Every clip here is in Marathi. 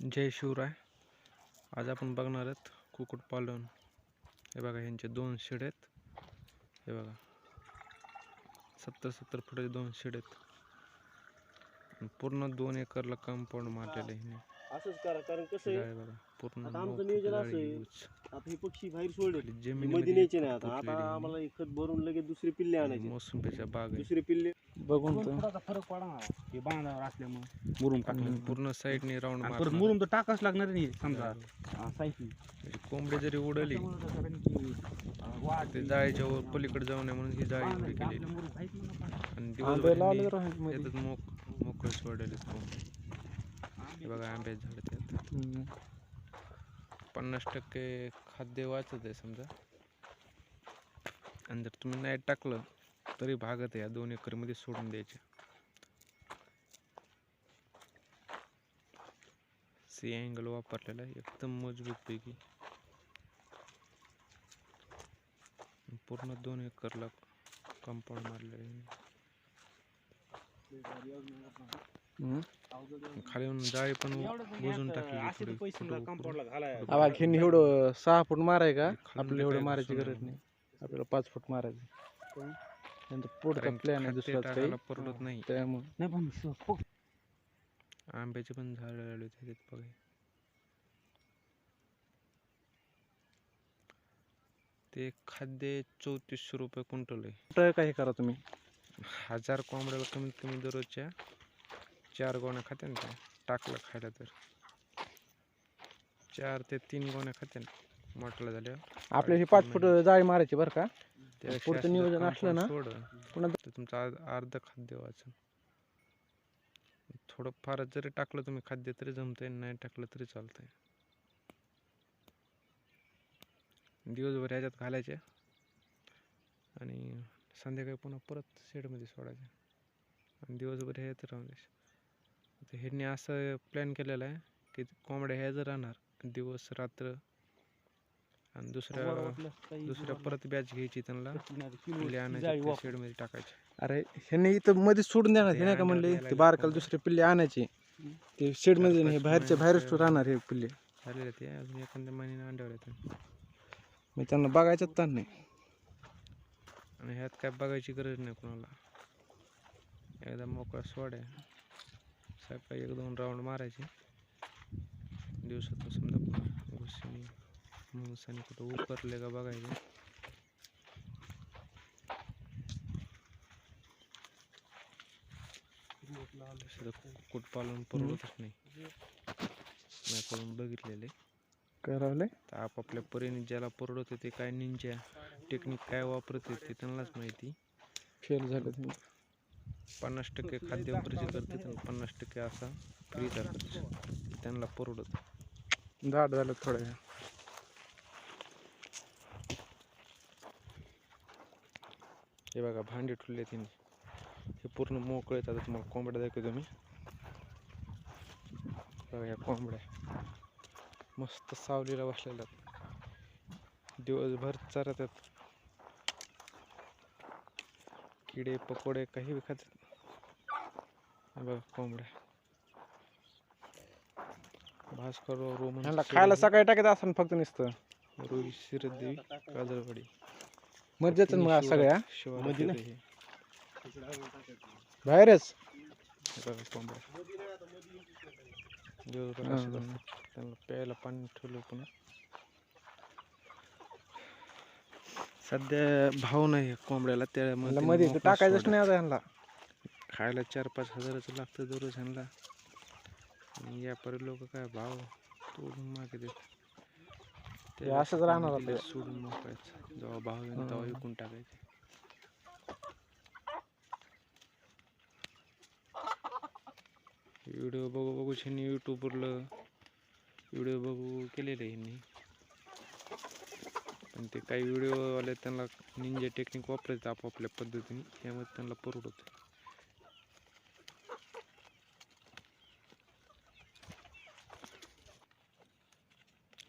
जय शिवराय. आज आपण बघणार आहेत कुक्कुटपालन हे बघा ह्यांचे दोन शेड आहेत. हे बघा. सत्तर सत्तर फुटाचे दोन शेड आहेत. पूर्ण दोन एकरला कंपाऊंड मारलेलं. असंच करा कारण कसं आहे जाळी बघा पूर्ण आता आमचं नियोजन असं आहे. आता हे पक्षी बाहेर सोडले. खाली मध्ये जमिनीमध्ये न्यायचे नाही आता. आम्हाला हे खत भरून लगेच दुसरी पिल्ले आणायची. मोसंबीच्या बाग दुसरी पिल्ले बघून तर. फुटाचा फरक पडा ना हे बांधावर असल्यामुळे मुरुम टाकलं पूर्ण साईडने राऊंड आणि परत मुरुम तर टाकाच लागणार नाही समजा. म्हणजे कोंबडी जरी उडली ते जाळीच्या वर पलीकडे जाऊ नये म्हणून ही जाळी उडी केलेली. आणि दिवसभर आंबे लावले ह्यांनी राहत मध्ये. याच्यात मोक मोकळे सोडलेले कोंबडी हे बघा आंब्याचे झाड त्यात हम्म. पन्नास टक्के खाद्य वाचत आहे समजा. आणि जर तुम्ही नाही टाकलं तरी भागत आहे या दोन एकरमध्ये सोडून द्यायचे. सी अँगल वापरलेला आहे एकदम मजबूत पैकी. पूर्ण दोन एकरला कंपाऊंड हम्म. खाली येऊन जाळी पण बुजून टाकली एवढं सहा फूट माराय का? आपल्याला एवढं मारायची गरज. नाही. आपल्याला पाच फूट मारायचं. नंतर पुढचा प्लॅन आहे काही. परवडत नाही. त्यामुळे नाही पण आंब्याचे पण झाड लावले होते बघा. ते खाद्य चौतीसशे रुपये क्विंटल आहे. काय करा तुम्ही? हजार कोंबड्याला कमीत कमी दररोजच्या चार गोण्या खाते ना त्या. टाकलं खायला तर. चार ते तीन गोण्या खाते ना. मोठल्या झाल्या आपल्या ही पाच फूट जाळी मारायची बरं का? पुढचं नियोजन असलं ना, पुन्हा तुमचं अर्ध खाद्य वाचन. थोडं फारच जरी टाकलं तुम्ही खाद्य तरी जमतंय नाही टाकलं तरी चालतंय. दिवसभर ह्याच्यात घालायचे आणि संध्याकाळी पुन्हा परत शेडमध्ये सोडायचे. आणि दिवसभर ह्याच्यात राहून द्यायचे. ह्यांनी असं प्लॅन केलेलं आहे की कोंबड्या ह्या जर राहणार दिवस रात्र आणि दुसऱ्या दुसऱ्या परत बॅच घ्यायची त्यांना. शेडमध्ये टाकायचे. अरे ह्यांनी इथं मध्ये सोडून देणार हे नाही का म्हणले ते बारकाला. दुसरे पिल्ले आणायचे. ते शेडमध्ये नाही हे बाहेरच्या बाहेरच. राहणार हे पिल्ले. झालेलं ते अजून एखाद्या महिन्याने अंड्यावर मग त्यांना बघायचं ताण नाही. आणि ह्यात काय बघायची गरज नाही कोणाला. एकदा मोकळा सोड आहे सकाळी एक दोन राऊंड मारायचे. दिवसातून समजा घुसणी मुंगसाने कुठं उकरले का बघायचे. कुक्कुटपालन परवडतच नाही. मी करून बघितलेले. काय राहिले तर आपापल्या परीने ज्याला परवडत ते काय निंजा टेक्निक काय वापरते ते त्यांनाच माहिती. फेल झालं ते. पन्नास टक्के खाद्य वापरायचे करतात आणि पन्नास टक्के असा फ्रीचा खर्च त्यांना परवडत. दाट झालं थोडं हे बघा भांडी ठुले तिने. हे पूर्ण मोकळे आता तुम्हाला कोंबड्या दाखवतो मी. बघा या कोंबड्या मस्त सावलीला बसलेल्या. दिवसभर चरत आहेत. किडे पकोडे काही बी खातात हे बघा कोंबड्या. भास्कर रोमन खायला सकाळी टाकत असं फक्त नुसतं. रोहित शिरदेवी काजळवाडी. मज्जाच मग सगळ्या. मध्ये बाहेरच. त्यांना प्यायला पाणी ठेवलं पुन्हा. सध्या भाव नाही कोंबड्याला त्यांनी मध्ये टाकायचंच. नाही आता ह्यांना. खायला चार पाच हजाराचं लागतं दररोज ह्यांना. व्यापारी लोक काय भाव तोडून मागे देत ते असंच राहणार आता. दिले सोडून मोकळायचं जेव्हा भाव येईल तेव्हा हा. विकून टाकायचे व्हिडिओ बघू बघू ह्यांनी यूट्यूबवरलं व्हिडिओ बघू केलेले ह्यांनी पण ते काही व्हिडिओवाले त्यांना निंजा टेक्निक वापरायचं आपापल्या पद्धतीने त्यामुळे त्यांना परवडत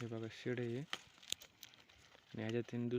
बघा शेड आहे आणि ह्याच्यात दुसरी